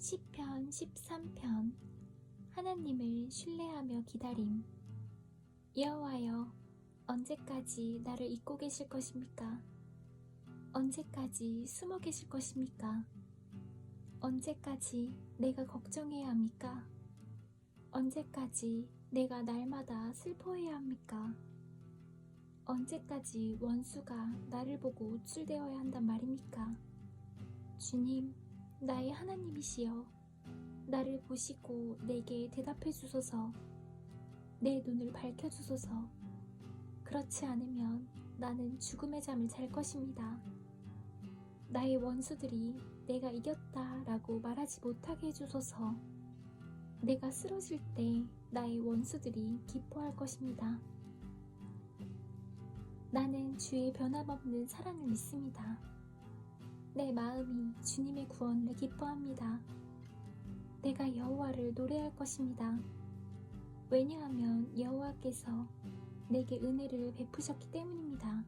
시편 13편 하나님을 신뢰하며 기다림 여호와여 언제까지 나를 잊고 계실 것입니까? 언제까지 숨어 계실 것입니까? 언제까지 내가 걱정해야 합니까? 언제까지 내가 날마다 슬퍼해야 합니까? 언제까지 원수가 나를 보고 우쭐대어야 한단 말입니까? 주님, 나의 하나님이시여, 나를 보시고 내게 대답해 주소서, 내 눈을 밝혀 주소서. 그렇지 않으면 나는 죽음의 잠을 잘 것입니다. 나의 원수들이 내가 이겼다 라고 말하지 못하게 해주소서. 내가 쓰러질 때 나의 원수들이 기뻐할 것입니다. 나는 주의 변함없는 사랑을 믿습니다. 내 마음이 주님의 구원을 기뻐합니다. 내가 여호와를 노래할 것입니다. 왜냐하면 여호와께서 내게 은혜를 베푸셨기 때문입니다.